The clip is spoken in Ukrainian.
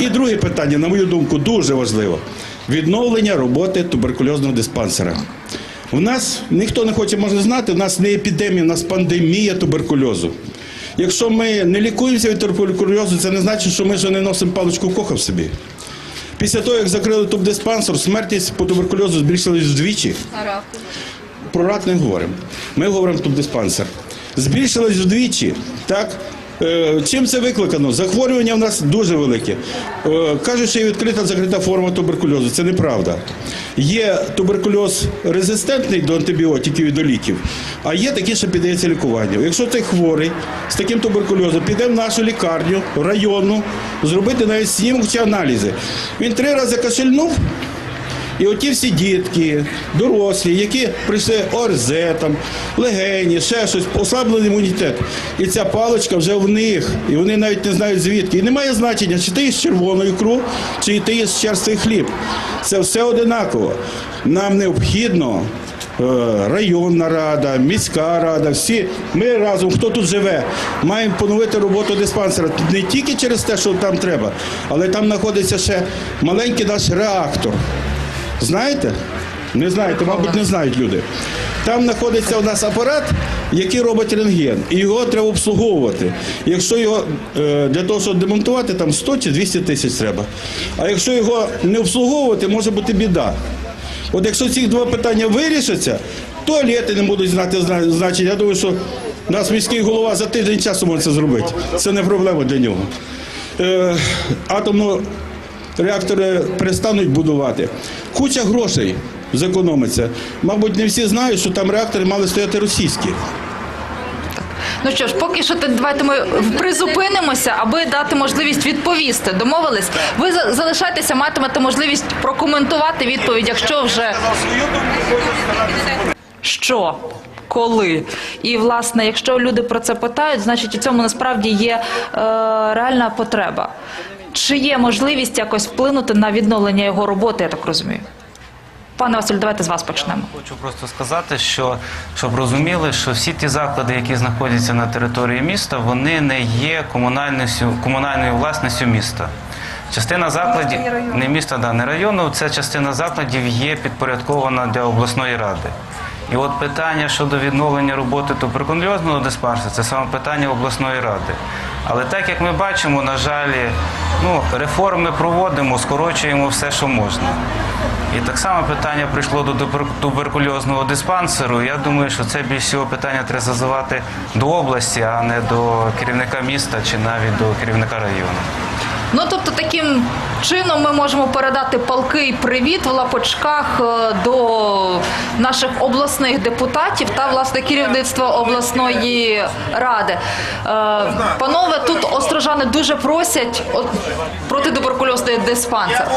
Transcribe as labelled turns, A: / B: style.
A: І друге питання, на мою думку, дуже важливо. Відновлення роботи туберкульозного диспансера. У нас ніхто не хоче може знати, у нас не епідемія, у нас пандемія туберкульозу. Якщо ми не лікуємося від туберкульозу, це не значить, що ми вже не носимо паличку коха в собі. Після того, як закрили тубдиспансер, смертність по туберкульозу збільшилась вдвічі. Про рак не говоримо. Ми говоримо тубдиспансер. Збільшилось вдвічі. Так? Е, Чим це викликано? Захворювання в нас дуже велике. Е, Кажуть, що є відкрита закрита форма туберкульозу. Це неправда. Є туберкульоз резистентний до антибіотиків і до ліків, а є такі, що піддається лікуванню. Якщо ти хворий з таким туберкульозом, піде в нашу лікарню районну, зробити навіть снімок чи аналізи. Він три рази кашельнув, і оті всі дітки, дорослі, які прийшли ОРЗ, там, легені, ще щось, ослаблений імунітет. І ця паличка вже в них, і вони навіть не знають звідки. І немає значення, чи ти їш червону ікру, чи ти їш черствий хліб. Це все одинаково. Нам необхідно. е, Районна рада, міська рада, всі ми разом, хто тут живе, маємо поновити роботу диспансера не тільки через те, що там треба, але там знаходиться ще маленький наш реактор. Знаєте? Не знаєте, мабуть, не знають люди. Там знаходиться у нас апарат, який робить рентген, і його треба обслуговувати. Якщо його е, для того, щоб демонтувати, там 100 чи 200 тисяч треба. А якщо його не обслуговувати, може бути біда. От якщо ці два питання вирішаться, туалети не будуть знати зна- значення. Я думаю, що нас міський голова за тиждень часу може це зробити. Це не проблема для нього. Е, атомну реактори перестануть будувати. Куча грошей зекономиться. Мабуть, не всі знають, що там реактори мали стояти російські.
B: Ну що ж, поки що давайте ми призупинимося, аби дати можливість відповісти. Домовились? Ви за- залишайтеся, матимете можливість прокоментувати відповідь, якщо вже що. Коли і власне, якщо люди про це питають, значить у цьому насправді є е, реальна потреба. Чи є можливість якось вплинути на відновлення його роботи, я так розумію? Пане Василю, давайте з вас почнемо.
C: Хочу просто сказати, що щоб розуміли, що всі ті заклади, які знаходяться на території міста, вони не є комунальністю, комунальною власністю міста. Частина закладів не міста, да, не району, ця частина закладів є підпорядкована для обласної ради. І от питання щодо відновлення роботи туберкульозного диспансеру це саме питання обласної ради. Але так як ми бачимо, на жаль, ну, реформи проводимо, скорочуємо все, що можна. І так само питання прийшло до туберкульозного диспансеру. Я думаю, що це більш всього питання треба задавати до області, а не до керівника міста чи навіть до керівника району.
B: Ну тобто, таким чином ми можемо передати палкий привіт в лапочках е, до наших обласних депутатів та власне керівництва обласної ради. Е, Панове, тут острожани дуже просять от, протитуберкульозний диспансер.